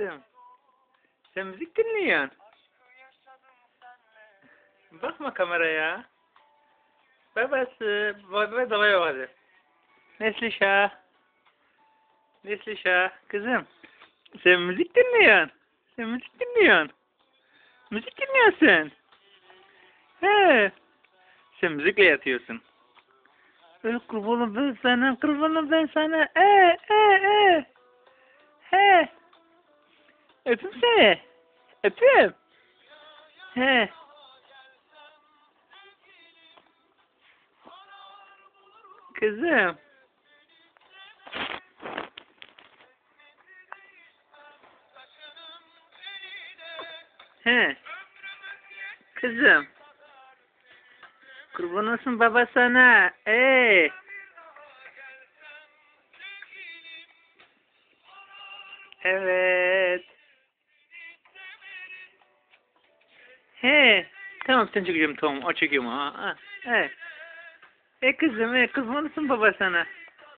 kızım. Sen müzik dinliyorsun. Bakma kameraya. Babası. Baba da baba hadi. Neslişah. Neslişah. Kızım. Sen müzik dinliyorsun. Sen müzik dinliyorsun. Müzik dinliyorsun. He. Sen müzikle yatıyorsun. Öyle kurbanım ben sana, kurbanım ben sana. E, e, e. Öpüm seni. Öpüm. He. Kızım. He. Kızım. Kurban olsun baba sana. Ee. Evet. He. Tamam sen çekeceğim tamam. O çekiyor mu? Ha, ha. He. E kızım e olsun baba sana.